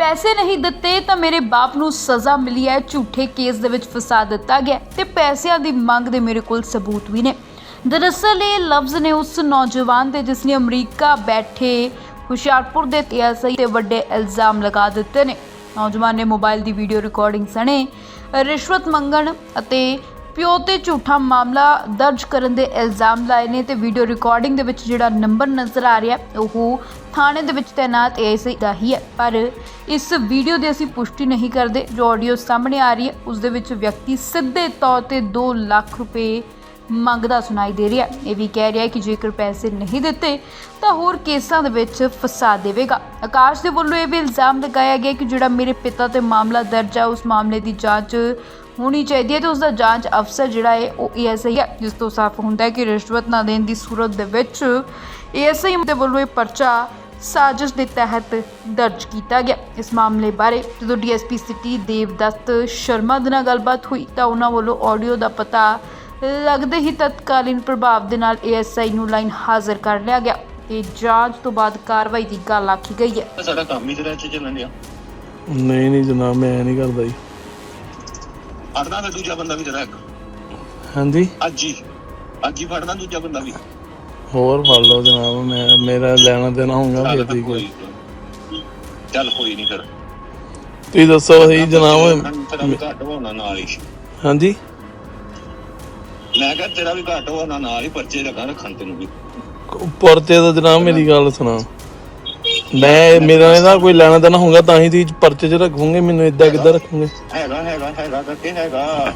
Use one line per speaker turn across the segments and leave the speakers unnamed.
ਪੈਸੇ ਨਹੀਂ ਦਿੱਤੇ ਤਾਂ ਮੇਰੇ ਬਾਪ ਨੂੰ ਸਜ਼ਾ ਮਿਲੀ ਹੈ। ਝੂਠੇ ਕੇਸ ਦੇ ਵਿੱਚ ਫਸਾ ਦਿੱਤਾ ਗਿਆ ਤੇ ਪੈਸਿਆਂ ਦੀ ਮੰਗ ਦੇ ਮੇਰੇ ਕੋਲ ਸਬੂਤ ਵੀ ਨੇ। ਦਰਅਸਲ ਇਹ ਲਫ਼ਜ਼ ਨੇ ਉਸ ਨੌਜਵਾਨ ਦੇ ਜਿਸ ਨੇ ਅਮਰੀਕਾ ਬੈਠੇ ਹੁਸ਼ਿਆਰਪੁਰ ਦੇ ਤੀਆਸਈ ਤੇ ਵੱਡੇ ਇਲਜ਼ਾਮ ਲਗਾ ਦਿੱਤੇ ਨੇ। ਨੌਜਵਾਨ ਨੇ ਮੋਬਾਈਲ ਦੀ ਵੀਡੀਓ ਰਿਕਾਰਡਿੰਗ ਸਣੇ। ਰਿਸ਼ਵਤ ਮੰਗਣ ਅਤੇ ਪਿਓ ਤੇ ਝੂਠਾ ਮਾਮਲਾ ਦਰਜ ਕਰਨ ਦੇ ਇਲਜ਼ਾਮ ਲਾਏ ਨੇ ਤੇ ਵੀਡੀਓ ਰਿਕਾਰਡਿੰਗ ਦੇ ਵਿੱਚ ਜਿਹੜਾ ਨੰਬਰ ਨਜ਼ਰ ਆ ਰਿਹਾ, ਉਹ ਥਾਣੇ ਦੇ ਵਿੱਚ ਤੈਨਾਤ ਏਐਸਆਈ ਦਾ ਹੀ ਹੈ। ਪਰ ਇਸ ਵੀਡੀਓ ਦੀ ਅਸੀਂ ਪੁਸ਼ਟੀ ਨਹੀਂ ਕਰਦੇ, ਜੋ ਆਡੀਓ ਸਾਹਮਣੇ ਆ ਰਹੀ ਹੈ, ਉਸ ਦੇ ਵਿੱਚ ਵਿਅਕਤੀ ਸਿੱਧੇ ਤੌਰ ਤੇ 2 ਲੱਖ ਰੁਪਏ ਮੰਗਦਾ ਸੁਣਾਈ ਦੇ ਰਿਹਾ। ਇਹ ਵੀ ਕਹਿ ਰਿਹਾ ਕਿ ਜੇਕਰ ਪੈਸੇ ਨਹੀਂ ਦਿੱਤੇ, ਤਾਂ ਹੋਰ ਕੇਸਾਂ ਦੇ ਵਿੱਚ ਫਸਾ ਦੇਵੇਗਾ। ਆਕਾਸ਼ ਦੇ ਵੱਲੋਂ ਇਹ ਵੀ ਇਲਜ਼ਾਮ ਲਗਾਇਆ ਗਿਆ ਕਿ ਜਿਹੜਾ ਮੇਰੇ ਪਿਤਾ ਤੇ ਮਾਮਲਾ ਦਰਜ ਆ, ਉਸ ਮਾਮਲੇ ਦੀ ਜਾਂਚ ਹੋਣੀ ਚਾਹੀਦੀ ਹੈ ਤੇ ਉਸ ਦਾ ਜਾਂਚ ਅਫਸਰ ਜਿਹੜਾ ਹੈ ਉਹ ਏਐਸਆਈ ਹੈ ਜਿਸ ਤੋਂ ਸਾਫ਼ ਹੁੰਦਾ ਹੈ ਕਿ ਰਿਸ਼ਵਤ ਨਾ ਦੇਣ ਦੀ ਸੂਰਤ ਦੇ ਵਿੱਚ ਏਐਸਆਈ ਦੇ ਵੱਲੋਂ ਇਹ ਪਰਚਾ ਸਾਜ਼ਿਸ਼ ਦੇ ਤਹਿਤ ਦਰਜ ਕੀਤਾ ਗਿਆ। ਇਸ ਮਾਮਲੇ ਬਾਰੇ ਜਦੋਂ ਡੀਐਸਪੀ ਸਿਟੀ ਦੇਵਦੱਤ ਸ਼ਰਮਾ ਦੇ ਨਾਲ ਗੱਲਬਾਤ ਹੋਈ ਤਾਂ ਉਹਨਾਂ ਵੱਲੋਂ ਆਡੀਓ ਦਾ ਪਤਾ ਲੱਗਦੇ ਹੀ ਤਤਕਾਲੀਨ ਪ੍ਰਭਾਵ ਦੇ ਨਾਲ ਏਐਸਆਈ ਨੂੰ ਲਾਈਨ ਹਾਜ਼ਰ ਕਰ ਲਿਆ ਗਿਆ। ਤੇ ਜਾਂਚ ਤੋਂ ਬਾਅਦ ਕਾਰਵਾਈ ਦੀ ਗੱਲ ਆਖੀ ਗਈ ਹੈ।
ਸਾਡਾ ਕੰਮ ਹੀ ਤੇਰਾ ਚ ਚੱਲਣ ਡਿਆ।
ਨਹੀਂ ਨਹੀਂ ਜਨਾਬ ਮੈਂ ਨਹੀਂ ਕਰਦਾ ਜੀ।
ਫੜਨਾ ਤੇ ਦੂਜਾ ਬੰਦਾ ਵੀ ਤੇਰਾ ਇੱਕ।
ਹਾਂਜੀ?
ਅੱਜ ਹੀ। ਅੱਜ ਹੀ ਫੜਨਾ ਦੂਜਾ ਬੰਦਾ ਵੀ।
ਹੋਰ ਫੜ ਲਓ ਜਨਾਬ ਮੈਂ ਮੇਰਾ ਲੈਣਾ ਦੇਣਾ ਹੋਊਗਾ ਫਿਰ ਠੀਕ ਹੈ।
ਚੱਲ ਕੋਈ ਨਹੀਂ ਫਿਰ।
ਤੁਸੀਂ ਦੱਸੋ ਸਹੀ ਜਨਾਬ।
ਘੱਟ ਹੋਣਾ ਨਾਲ ਹੀ।
ਹਾਂਜੀ?
ਮੈਂ ਕਿਹਾ ਤੇਰਾ ਵੀ ਘੱਟ ਹੋਣਾ ਨਾਲ ਹੀ ਪਰਚੇ ਲਗਾ ਰੱਖਣ ਤੈਨੂੰ ਵੀ।
ਪਰਚੇ ਦਾ ਜਨਾਬ ਮੇਰੀ ਗੱਲ ਸੁਣਾ ਮੈਂ ਮੇਰਾ ਇਹਦਾ ਕੋਈ ਲੈਣਾ ਦੇਣਾ ਹੋਊਗਾ ਤਾਂ ਹੀ ਤੁਸੀਂ ਪਰਚੇ 'ਚ ਰੱਖੋਗੇ ਮੈਨੂੰ ਇਦਾਂ ਕਿੱਦਾਂ ਰੱਖੋਗੇ?
ਹੈਗਾ ਹੈਗਾ ਹੈਗਾ ਕਰਕੇ ਹੈਗਾ।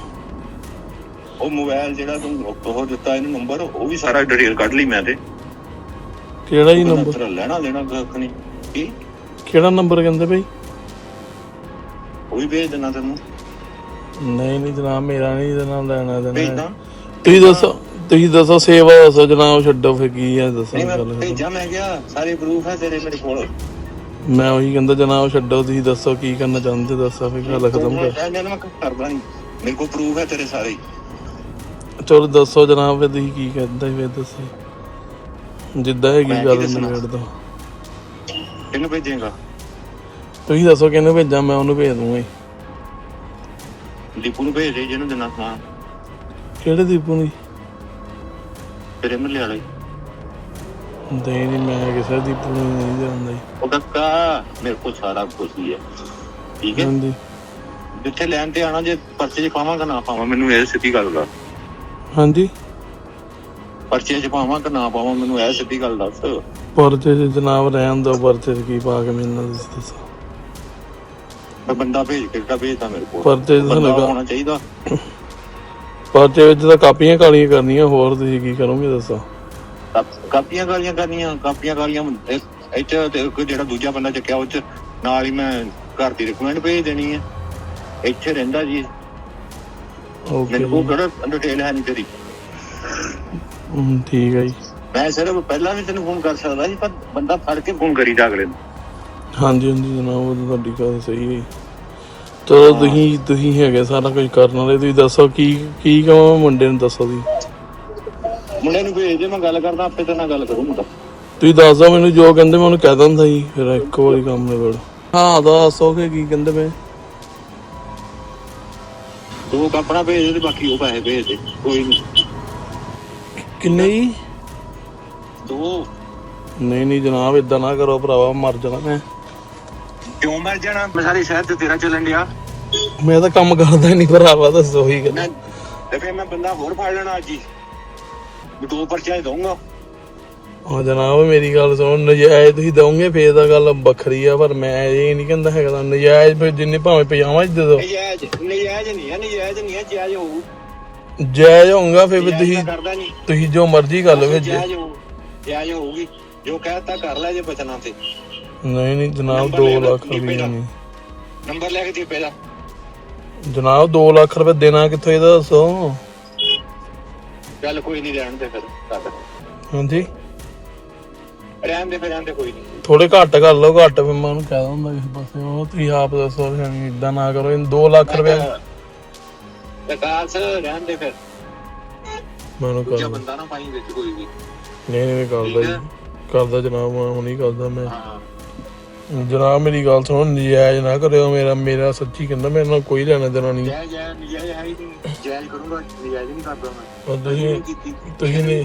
ਉਹ ਮੋਬਾਈਲ ਜਿਹੜਾ ਤੂੰ ਉਹ ਦਿੱਤਾ ਇਹਨੂੰ ਨੰਬਰ ਉਹ ਵੀ ਸਾਰਾ ਡਿਟੇਲ ਕੱਢ ਲਈ ਮੈਂ ਤੇ।
ਕਿਹੜਾ ਜੀ ਨੰਬਰ
ਲੈਣਾ ਲੈਣਾ ਕੱਖ ਨਹੀਂ। ਕੀ?
ਕਿਹੜਾ ਨੰਬਰ ਕਹਿੰਦੇ ਭਾਈ
ਉਹ ਵੀ ਭੇਜ ਦੇਣਾ ਤੈਨੂੰ।
ਨਹੀਂ ਨਹੀਂ ਜਨਾਬ ਮੇਰਾ ਨਹੀਂ ਇਹਦੇ ਨਾਲ ਲੈਣਾ ਦੇਣਾ। ਤੁਸੀਂ ਦੱਸੋ। ਤੁਸੀਂ ਦੱਸੋ ਸੇਵਾ ਦੱਸੋ ਜਨਾਬ ਛੱਡੋ ਫਿਰ ਕੀ ਹੈ ਦੱਸੋ
ਨਹੀਂ ਮੈਂ
ਗੱਲ
ਭੇਜਾਂ ਮੈਂ ਕਿਹਾ ਸਾਰੇ ਪ੍ਰੂਫ ਹੈ ਤੇਰੇ ਮੇਰੇ ਕੋਲ।
ਮੈਂ ਉਹੀ ਕਹਿੰਦਾ ਜਨਾਬ ਛੱਡੋ ਤੁਸੀਂ ਦੱਸੋ ਕੀ ਕਰਨਾ ਚਾਹੁੰਦੇ ਦੱਸੋ ਫਿਰ ਗੱਲ ਖਤਮ ਕਰ।
ਮੈਂ ਮੈਂ ਕਰਦਾ ਨਹੀਂ ਮੇਰੇ ਕੋਲ ਪ੍ਰੂਫ ਹੈ ਤੇਰੇ ਸਾਰੇ। ਹੀ।
ਚਲੋ ਦੱਸੋ ਜਨਾਬ ਫਿਰ ਤੁਸੀਂ ਕੀ ਕਹਿੰਦਾ ਫਿਰ ਦੱਸੋ। ਜਿੱਦਾਂ ਹੈਗੀ
ਮੈਂ ਕੀ
ਗੱਲ
ਦੱਸਣਾ?
ਨਿਬੇੜ ਦੋ
ਕਿਹਨੂੰ ਭੇਜੇਗਾ?
ਤੁਸੀਂ ਦੱਸੋ ਕਿਹਨੂੰ ਭੇਜਾਂ ਮੈਂ ਉਹਨੂੰ ਭੇਜ ਦੂੰਗਾ ਜੀ।
ਦੀਪੂ ਨੂੰ ਭੇਜ ਦੇ ਜਿਹਨੂੰ ਦਿਨਾ ਹਾਂ
ਕਿਹੜੇ ਦੀਪੂ ਨੂੰ
ਤੇਰੇ ਮੱਲੇ ਵਾਲੇ।
ਨਹੀਂ ਨਹੀਂ ਮੈਂ ਕਿਸੇ ਦੀਪੂ ਨੂੰ ਨਹੀਂ ਜਾਣਦਾ ਜੀ।
ਉਹ ਕੱਕਾ ਮੇਰੇ ਕੋਲ ਸਾਰਾ ਕੁਝ ਹੀ ਹੈ। ਠੀਕ ਹੈ?
ਹਾਂਜੀ।
ਜਿੱਥੇ ਲੈਣ ਤੇ ਆਣਾ ਜੇ ਪਰਚੇ 'ਚ ਪਾਵਾਂਗਾ ਨਾ ਪਾਵਾਂ। ਮੈਨੂੰ ਇਹ ਸਿੱਧੀ ਗੱਲ ਦਾ
ਹਾਂਜੀ।
ਪਰਚੇ 'ਚ ਪਾਵਾਂ ਕਿ ਨਾ ਪਾਵਾਂ ਮੈਨੂੰ ਇਹ ਸਿੱਧੀ ਗੱਲ ਦੱਸ।
ਪਰਚੇ 'ਚ ਜਨਾਬ ਰਹਿਣ ਦੋ ਪਰਚੇ 'ਚ ਕੀ ਪਾ ਕੇ ਤੁਸੀਂ ਦੱਸੋ।
ਮੈਂ ਬੰਦਾ ਭੇਜ ਕੇ ਕਿਹੜਾ ਭੇਜਦਾ ਮੇਰੇ ਕੋਲ?
ਪਰਚੇ 'ਚ
ਬੰਦਾ ਹੋਣਾ ਚਾਹੀਦਾ।
ਪਰਚੇ ਵਿੱਚ ਤਾਂ ਕਾਪੀਆਂ ਕਾਲੀਆਂ ਕਰਨੀਆਂ ਹੋਰ ਤੁਸੀਂ ਕੀ ਕਰੋਗੇ ਦੱਸੋ?
ਕਾਪ- ਕਾਪੀਆਂ ਗਾਲੀਆਂ ਕਰਨੀਆਂ ਕਾਪੀਆਂ ਇਹ- ਇੱਥੇ ਤੇ ਕੋਈ ਜਿਹੜਾ ਦੂਜਾ ਬੰਦਾ ਚੱਕਿਆ ਉਹ 'ਚ ਨਾਲ ਹੀ ਮੈਂ ਘਰ ਦੀ ਰਿਕਮੈਂਡ ਭੇਜ ਦੇਣੀ ਹੈ ਇੱਥੇ ਰਹਿੰਦਾ ਜੀ
ਓਕੇ
ਮੈਨੂੰ ਕੋਲ ਕਿਹੜਾ ਡਿਟੇਲ ਹੈ ਨਹੀਂ ਤੇਰੀ।
ਠੀਕ ਹੈ ਜੀ।
ਮੈਂ ਸਿਰਫ ਪਹਿਲਾਂ ਵੀ ਤੈਨੂੰ ਫੋਨ ਕਰ ਸਕਦਾ ਸੀ ਪਰ ਬੰਦਾ ਫੜ ਕੇ ਫੋਨ ਕਰੀ ਜਾ ਅਗਲੇ ਨੂੰ।
ਹਾਂਜੀ ਹਾਂਜੀ ਜਨਾਬ ਉਹ ਤਾਂ ਤੁਹਾਡੀ ਗੱਲ ਸਹੀ ਹੈ ਚਲੋ ਤੁਸੀਂ ਤੁਸੀਂ ਹੈਗੇ ਸਾਰਾ ਕੁਝ ਕਰਨ ਵਾਲੇ ਤੁਸੀਂ ਦੱਸੋ ਕੀ ਕੀ ਕਹਾਂ ਮੁੰਡੇ ਨੂੰ ਦੱਸੋ ਤੁਸੀਂ
ਮੁੰਡੇ ਨੂੰ ਭੇਜ ਦੇ ਮੈਂ ਗੱਲ ਕਰਦਾ ਆਪੇ ਤੇਰੇ ਨਾਲ ਗੱਲ ਕਰੂ ਮੁੰਡਾ।
ਤੁਸੀਂ ਦੱਸ ਦਿਓ ਮੈਨੂੰ ਜੋ ਕਹਿੰਦੇ ਮੈਂ ਉਹਨੂੰ ਕਹਿ ਦਿੰਦਾ ਜੀ ਫਿਰ ਇੱਕ ਵਾਰੀ ਕੰਮ ਨਿਬੜ ਹਾਂ ਦੱਸੋ ਕਿ ਕੀ ਕਹਿੰਦੇ ਮੈਂ
ਤੂੰ ਆਪਣਾ ਭੇਜ ਦੇ ਤੇ ਬਾਕੀ ਉਹ ਪੈਸੇ ਭੇਜ ਦੇ ਕੋਈ ਨਹੀਂ।
ਕਿੰਨੇ ਜੀ?
ਤੂੰ
ਨਹੀਂ ਨਹੀਂ ਜਨਾਬ ਇਦਾਂ ਨਾ ਕਰੋ ਭਰਾਵਾ ਮਰ ਜਾਣਾ ਮੈਂ।
ਕਿਉਂ ਮਰ ਜਾਣਾ? ਮੈਂ ਸਾਰੀ ਸ਼ਹਿਰ ਤੇ ਤੇਰਾ ਚੱਲਣ ਡਿਆ।
ਮੈਂ ਤਾਂ ਕੰਮ ਕਰਦਾ ਹੀ ਨਹੀਂ ਭਰਾਵਾ ਦੱਸੋ ਹੀ ਗੱਲ।
ਮੈਂ ਤੇ ਫਿਰ ਮੈਂ ਬੰਦਾ ਹੋਰ ਫੜ ਲੈਣਾ ਅੱਜ ਹੀ। ਮੈਂ ਦੋ ਪਰਚੇ ਦਊਂਗਾ।
ਹਾਂ ਜਨਾਬ ਮੇਰੀ ਗੱਲ ਸੁਣੋ ਨਜਾਇਜ਼ ਤੁਸੀਂ ਦਓਗੇ ਫੇਰ ਤਾਂ ਗੱਲ ਵੱਖਰੀ ਆ ਪਰ ਮੈਂ ਇਹ ਨਹੀਂ ਕਹਿੰਦਾ ਹੈਗਾ ਤਾਂ ਨਜਾਇਜ਼ ਫਿਰ ਜਿੰਨੇ ਭਾਵੇਂ ਪਜਾਮਾ ਦੇ ਦੋ
ਨਜਾਇਜ਼ ਨਜਾਇਜ਼ ਨਹੀਂ ਹੈ ਨਜਾਇਜ਼ ਨਹੀਂ ਹੈ ਜਾਇਜ਼ ਹੋਊ।
ਜਾਇਜ਼ ਹੋਊਗਾ ਫਿਰ ਵੀ
ਜਾਇਜ਼
ਤੁਸੀਂ
ਮੈਂ ਕਰਦਾ ਨਹੀਂ
ਤੁਸੀਂ ਜੋ ਮਰਜ਼ੀ
ਜਾਇਜ਼ ਹੋਊ ਜਾਇਜ਼ ਹੋਊਗੀ। ਜੋ ਕਹਿਤਾ ਕਰ ਲੈ ਜੇ ਬਚਣਾ ਤੇ।
ਨਹੀਂ ਨਹੀਂ ਜਨਾਬ
ਨੰਬਰ
2
ਲੈ ਲਓ,
ਲੱਖ ਰੁਪਏ? ਨਹੀਂ।
ਨੰਬਰ ਲੈ ਕੇ ਦੇ ਪਹਿਲਾਂ।
ਜਨਾਬ 2 ਲੱਖ ਰੁਪਏ ਦੇਣਾ ਕਿੱਥੋਂ ਇਹਦਾ ਦੱਸੋ।
ਚੱਲ ਕੋਈ ਨਹੀਂ ਰਹਿਣ ਦੇ ਫਿਰ ਕਰ
ਹਾਂਜੀ।
ਰਹਿਣ ਦੇ ਫਿਰ ਰਹਿਣ ਦੇ ਕੋਈ ਨਹੀਂ।
ਥੋੜੇ ਘੱਟ ਕਰ ਲਓ ਘੱਟ ਫਿਰ ਮੈਂ ਉਹਨੂੰ ਕਹਿ ਦਿੰਦਾ ਕਿਸੇ ਪਾਸੇ ਉਹ ਤੁਸੀਂ ਆਪ ਦੱਸੋ ਫਿਰ ਇਦਾਂ ਨਾ ਕਰੋ ਇਹ 2 ਲੱਖ ਰੁਪਏ।
ਵਿਕਾਸ ਰਹਿਣ ਦੇ ਫਿਰ।
ਮੈਂ ਉਹਨੂੰ ਕਰ
ਦੂਜਾ। ਬੰਦਾ ਨਾ ਪਾਈ ਵਿੱਚ ਕੋਈ ਵੀ।
ਨਹੀਂ ਨਹੀਂ ਕਰਦਾ ਜੀ। ਕਰਦਾ ਜਨਾਬ ਮੈਂ ਹੁਣੀ ਕਰਦਾ ਮੈਂ।
ਹਾਂ।
ਜਨਾਬ ਮੇਰੀ ਗੱਲ ਸੁਣੋ ਨਜਾਇਜ਼ ਨਾ ਕਰਿਓ। ਮੇਰਾ ਮੇਰਾ ਸੱਚੀ ਕਹਿੰਦਾ ਮੇਰੇ ਨਾਲ ਕੋਈ ਲੈਣਾ ਦੇਣਾ ਨਹੀਂ।
ਜੈ ਜੈ ਨਜਾਇਜ਼ ਹੈ ਹੀ ਨਹੀਂ। ਜਾਇਜ਼ ਕਰੂੰਗਾ ਨਜਾਇਜ਼ ਨਹੀਂ ਕਰਦਾ ਮੈਂ।
ਉਹ ਤੁਸੀਂ ਤੁਸੀਂ ਨਹੀਂ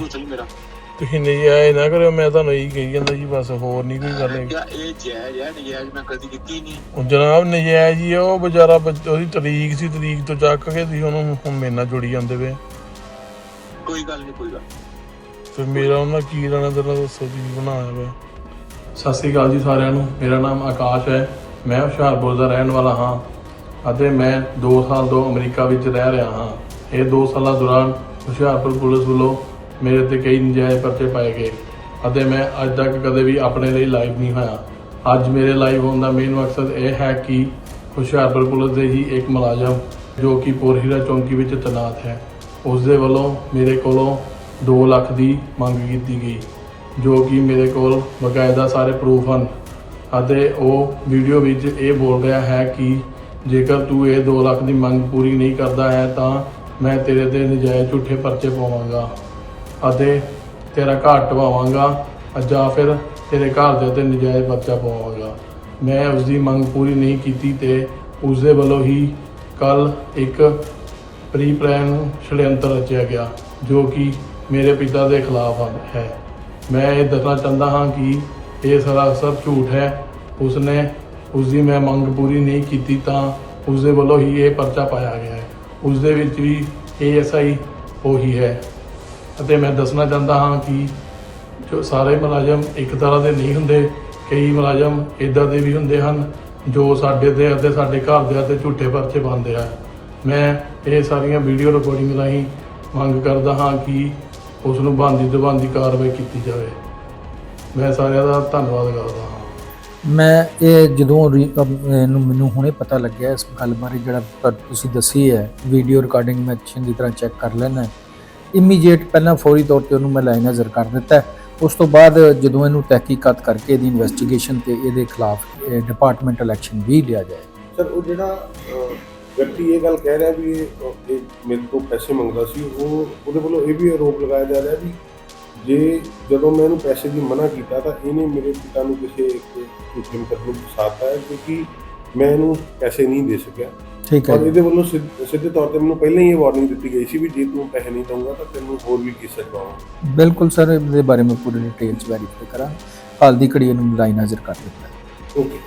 ਤੁਸੀਂ ਨਜਾਇਜ਼ ਨਾ ਕਰਿਓ ਮੈਂ ਤੁਹਾਨੂੰ ਇਹੀ ਕਹੀ ਜਾਂਦਾ ਜੀ ਬਸ ਹੋਰ ਨਹੀਂ ਕੋਈ ਗੱਲ ਹੈਗੀ।
ਇਹ ਜਾਇਜ਼ ਹੈ ਨਜਾਇਜ਼ ਮੈਂ ਕਦੀ ਕੀਤੀ ਨਹੀਂ।
ਉਹ ਜਨਾਬ ਨਜਾਇਜ਼ ਹੀ ਉਹ ਵਿਚਾਰਾ ਉਹਦੀ ਤਰੀਕ ਸੀ ਤਰੀਕ ਤੋਂ ਚੱਕ ਕੇ ਤੁਸੀਂ ਉਹਨੂੰ ਹੁਣ ਮੇਰੇ ਨਾਲ ਜੁੜੀ ਜਾਂਦੇ ਵੇ
ਕੋਈ ਗੱਲ ਨਹੀਂ ਕੋਈ ਗੱਲ
ਫਿਰ ਮੇਰਾ ਉਹਨਾਂ ਕੀ ਲੈਣਾ ਦੇਣਾ ਦੱਸੋ ਜੀ ਬਣਾਇਆ ਵੇ। ਸਤਿ ਸ੍ਰੀ ਅਕਾਲ ਜੀ ਸਾਰਿਆਂ ਨੂੰ। ਮੇਰਾ ਨਾਮ ਆਕਾਸ਼ ਹੈ। ਮੈਂ ਹੁਸ਼ਿਆਰਪੁਰ ਦਾ ਰਹਿਣ ਵਾਲਾ ਹਾਂ ਅਤੇ ਮੈਂ 2 ਸਾਲ ਤੋਂ ਅਮਰੀਕਾ ਵਿੱਚ ਰਹਿ ਰਿਹਾ ਹਾਂ। ਇਹ 2 ਸਾਲਾਂ ਦੌਰਾਨ ਹੁਸ਼ਿਆਰਪੁਰ ਪੁਲਿਸ ਵੱਲੋਂ ਮੇਰੇ ਤੇ ਕਈ ਨਜਾਇਜ਼ ਪਰਚੇ ਪਾਏ ਗਏ ਅਤੇ ਮੈਂ ਅੱਜ ਤੱਕ ਕਦੇ ਵੀ ਆਪਣੇ ਲਈ ਲਾਈਵ ਨਹੀਂ ਹੋਇਆ। ਅੱਜ ਮੇਰੇ ਲਾਈਵ ਹੋਣ ਦਾ ਮੇਨ ਮਕਸਦ ਇਹ ਹੈ ਕਿ ਹੁਸ਼ਿਆਰਪੁਰ ਪੁਲਿਸ ਦੇ ਹੀ ਇੱਕ ਮੁਲਾਜ਼ਮ ਜੋ ਕਿ ਪੋਰਹੀਰਾ ਚੌਂਕੀ ਵਿੱਚ ਤੈਨਾਤ ਹੈ ਉਸ ਦੇ ਵੱਲੋਂ ਮੇਰੇ ਕੋਲੋਂ 2 ਲੱਖ ਦੀ ਮੰਗ ਕੀਤੀ ਗਈ। ਜੋ ਕਿ ਮੇਰੇ ਕੋਲ ਬਕਾਇਦਾ ਸਾਰੇ ਪ੍ਰੂਫ ਹਨ। ਅਤੇ ਉਹ ਵੀਡੀਓ ਵਿੱਚ ਇਹ ਬੋਲ ਰਿਹਾ ਹੈ ਕਿ ਜੇਕਰ ਤੂੰ ਇਹ 2 ਲੱਖ ਦੀ ਮੰਗ ਪੂਰੀ ਨਹੀਂ ਕਰਦਾ ਹੈ, ਤਾਂ ਮੈਂ ਤੇਰੇ ਤੇ ਨਜਾਇਜ਼ ਝੂਠੇ ਪਰਚੇ ਪਾਵਾਂਗਾ ਅਤੇ ਤੇਰਾ ਘਰ ਢਵਾਵਾਂਗਾ ਜਾਂ ਫਿਰ ਤੇਰੇ ਘਰ ਦੇ ਉੱਤੇ ਨਜਾਇਜ਼ ਪਰਚਾ ਪਾਵਾਂਗਾ ਮੈਂ ਉਸ ਦੀ ਮੰਗ ਪੂਰੀ ਨਹੀਂ ਕੀਤੀ ਤੇ ਉਸ ਦੇ ਵੱਲੋਂ ਹੀ ਕੱਲ ਇੱਕ ਪ੍ਰੀ ਪਲਾਨ ਛੜਯੰਤਰ ਰਚਿਆ ਗਿਆ, ਜੋ ਕਿ ਮੇਰੇ ਪਿਤਾ ਦੇ ਖਿਲਾਫ ਹਨ- ਹੈ। ਮੈਂ ਇਹ ਦੱਸਣਾ ਚਾਹੁੰਦਾ ਹਾਂ ਕਿ ਇਹ ਸਰਾਸਰ ਝੂਠ ਹੈ। ਉਸਨੇ ਉਸ ਦੀ ਮੈਂ ਮੰਗ ਪੂਰੀ ਨਹੀਂ ਕੀਤੀ ਤਾਂ ਉਸ ਦੇ ਵੱਲੋਂ ਹੀ ਇਹ ਪਰਚਾ ਪਾਇਆ ਗਿਆ ਹੈ। ਉਸ ਦੇ ਵਿੱਚ ਵੀ ਏਐਸਆਈ ਉਹੀ ਹੈ। ਅਤੇ ਮੈਂ ਦੱਸਣਾ ਚਾਹੁੰਦਾ ਹਾਂ ਕਿ ਜੋ ਸਾਰੇ ਮੁਲਾਜ਼ਮ ਇੱਕ ਤਰ੍ਹਾਂ ਦੇ ਨਹੀਂ ਹੁੰਦੇ, ਕਈ ਮੁਲਾਜ਼ਮ ਇਦਾਂ ਦੇ ਵੀ ਹੁੰਦੇ ਹਨ ਜੋ ਸਾਡੇ ਤੇ ਅਤੇ ਸਾਡੇ ਘਰ ਦੇ ਅਤੇ ਝੂਠੇ ਪਰਚੇ ਪਾਉਂਦੇ ਆ। ਮੈਂ ਇਹ ਸਾਰੀਆਂ ਵੀਡੀਓ ਰਿਕਾਰਡਿੰਗ ਰਾਹੀਂ ਮੰਗ ਕਰਦਾ ਹਾਂ ਕਿ ਉਸ ਨੂੰ ਬੰਦੀ ਤੋਂ ਬੰਦੀ ਕਾਰਵਾਈ ਕੀਤੀ ਜਾਵੇ। ਮੈਂ ਸਾਰਿਆਂ ਦਾ ਧੰਨਵਾਦ ਕਰਦਾ ਹਾਂ।
ਮੈਂ ਇਹ ਜਦੋਂ ਰੀ- ਅਮ ਇਹਨੂੰ ਮੈਨੂੰ ਹੁਣੇ ਪਤਾ ਲੱਗਿਆ ਇਸ ਗੱਲ ਬਾਰੇ ਜਿਹੜਾ ਪਰ ਤੁਸੀਂ ਦੱਸੀ ਹੈ ਵੀਡੀਓ ਰਿਕਾਰਡਿੰਗ ਮੈਂ ਚੰਗੀ ਤਰ੍ਹਾਂ ਚੈੱਕ ਕਰ ਲੈਣਾ ਇਮੀਡੀਏਟ ਪਹਿਲਾਂ ਫੌਰੀ ਤੌਰ ਤੇ ਉਹਨੂੰ ਮੈਂ ਲਾਈਨ ਨਜ਼ਰ ਕਰ ਦਿੱਤਾ ਹੈ। ਉਸ ਤੋਂ ਬਾਅਦ ਜਦੋਂ ਇਹਨੂੰ ਤਹਿਕੀਕਾਤ ਕਰਕੇ ਇਹਦੀ ਇਨਵੈਸਟੀਗੇਸ਼ਨ ਤੇ ਇਹਦੇ ਖਿਲਾਫ ਡਿਪਾਰਟਮੈਂਟਲ ਐਕਸ਼ਨ ਵੀ ਲਿਆ ਜਾਏ।
ਸਰ ਉਹ ਜਿਹੜਾ ਅਹ, ਵਿਅਕਤੀ ਇਹ ਗੱਲ ਕਹਿ ਰਿਹਾ ਵੀ ਇਹ ਮੇਰੇ ਤੋਂ ਪੈਸੇ ਮੰਗਦਾ ਸੀ ਉਹ ਉਹਦੇ ਵੱਲੋਂ ਇਹ ਵੀ ਆਰੋਪ ਲਗਾਇਆ ਜਾ ਰਿਹਾ ਵੀ ਜੇ ਜਦੋਂ ਮੈਂ ਇਹਨੂੰ ਪੈਸੇ ਦੀ ਮਨਾ ਕੀਤਾ ਤਾਂ ਇਹਨੇ ਮੇਰੇ ਪਿਤਾ ਨੂੰ ਕਿਸੇ ਇੱਕ ਮੁਕੱਦਮੇ ਵਿੱਚ ਫਸਾਤਾ ਹੈ ਕਿਉਂਕਿ ਮੈਂ ਇਹਨੂੰ ਪੈਸੇ ਨਹੀਂ ਦੇ ਸਕਿਆ
ਠੀਕ ਹੈ
ਔਰ। ਇਹਦੇ ਵੱਲੋਂ ਸਿੱਧ- ਸਿੱਧੇ ਤੌਰ ਤੇ ਮੈਨੂੰ ਪਹਿਲਾਂ ਹੀ ਇਹ ਵਾਰਨਿੰਗ ਦਿੱਤੀ ਗਈ ਸੀ ਵੀ ਜੇ ਤੂੰ ਪੈਸੇ ਨਹੀਂ ਦਊਂਗਾ ਤਾਂ ਤੈਨੂੰ ਹੋਰ ਵੀ ਕੇਸ ਚੜਵਾਵਾਂ
ਬਿਲਕੁਲ ਸਰ ਇਹਦੇ ਬਾਰੇ ਮੈਂ ਪੂਰੀ ਡਿਟੇਲ ਚ ਵੈਰੀਫਾਈ ਕਰਾਂ ਹਾਲ ਦੀ ਘੜੀ ਇਹਨੂੰ ਲਾਈਨ ਨਜ਼ਰ ਕਰ ਦਿੱਤਾ।
ਓਕੇ